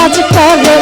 কাজ করে।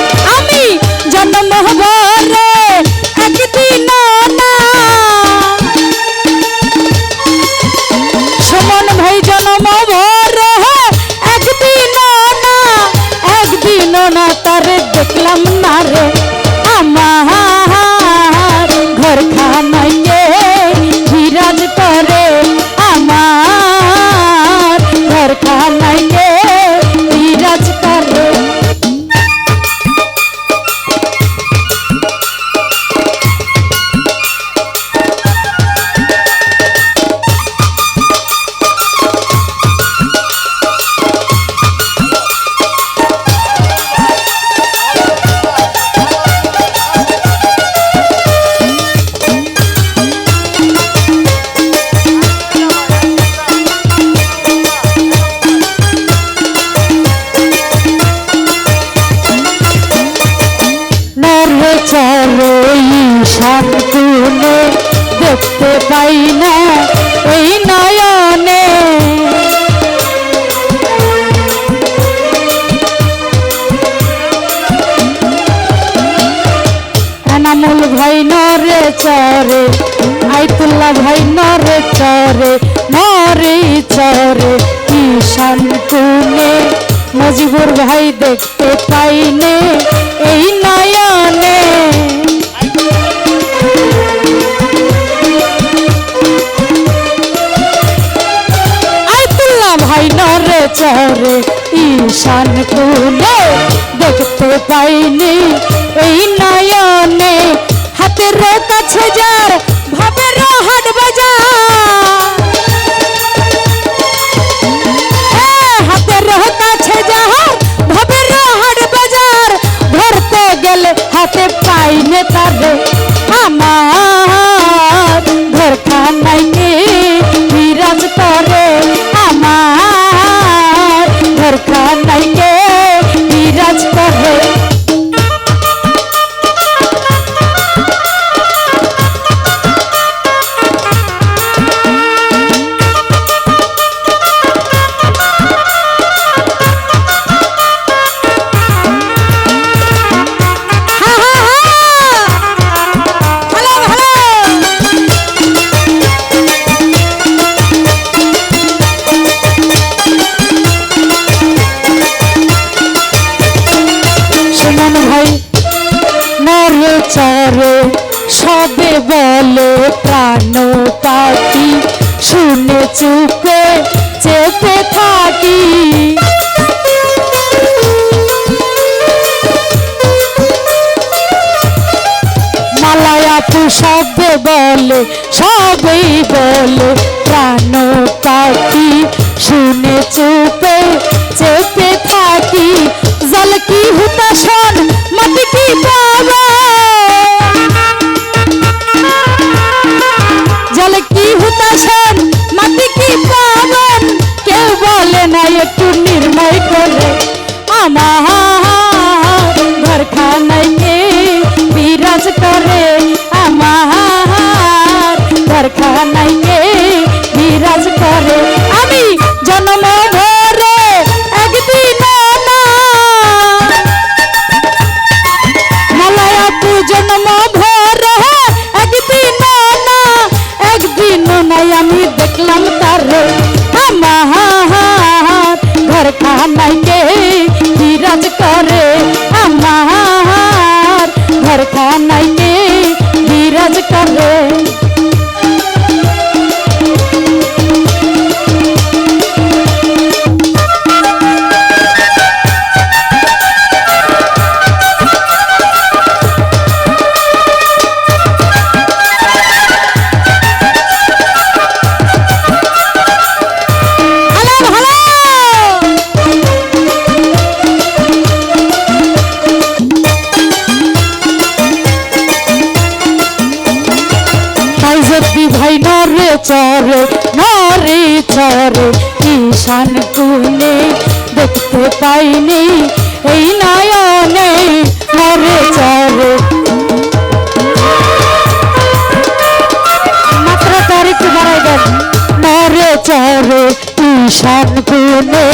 চরে, মরে চরে কিষান কুনে মজিবুর ভাই দেখতে পাইনে এই নয়নে। ভাই নরে চরে ঈশান কুলে দেখতে পাইনি এই নয়নে। হাতের কাছে যার ভাবের বলে প্রাণ পাখি শুনে চুপ চরে, নরে চরে, ঈশান কুলে দেখতে পাইনি, এই নয়নে নরে চরে। মাত্রা তার একটু বাড়াই দেন। নরে চরে, ঈশান কুলে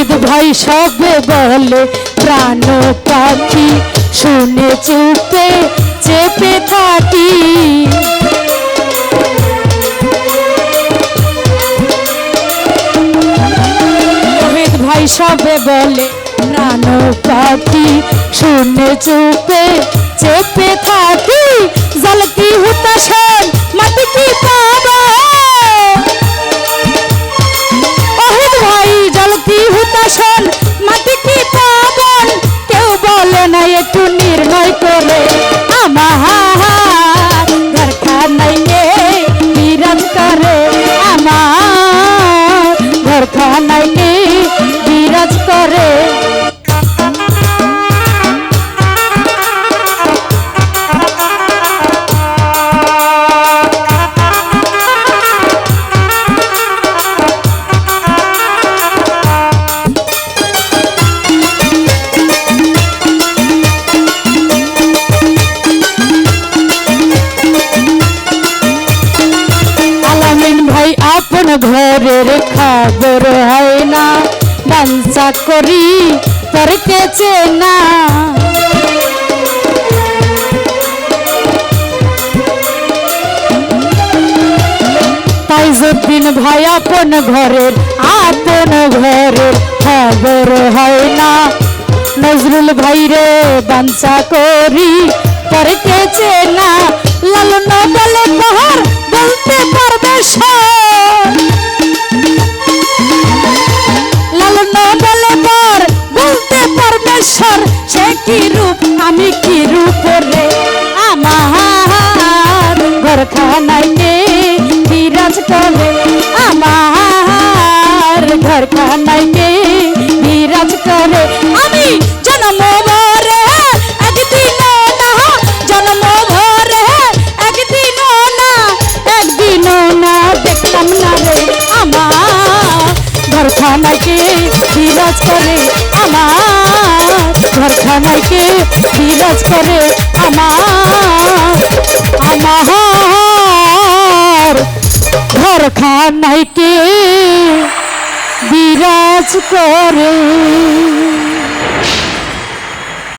ওহিদ ভাই সবে বলে প্রাণ পাখি। শুনে চুপে চেপে থাকি। রোহিত ভাই সবে বলে প্রাণ পাখি। শুনে চুপে চেপে moment. আপন ঘরের খবর হয় না। ডান্সা করি তোর কেছে না। তাই ভাই আপন ঘরের আপন ঘরের খবর হয় না। নজরুল ভাই রে বাঞ্চা করি তোর কেছে না। লালন বলে পাহাড় বলতে পারবে লালন বলে পর বলতে পরমেশ্বর সে কি রূপ, আমি কি রূপ রে? আমার ঘরখানায় কে বিরাজ করে? আমার ঘরখানায় বিরাজ করে আমার আমার ঘরখানাকে বিরাজ করে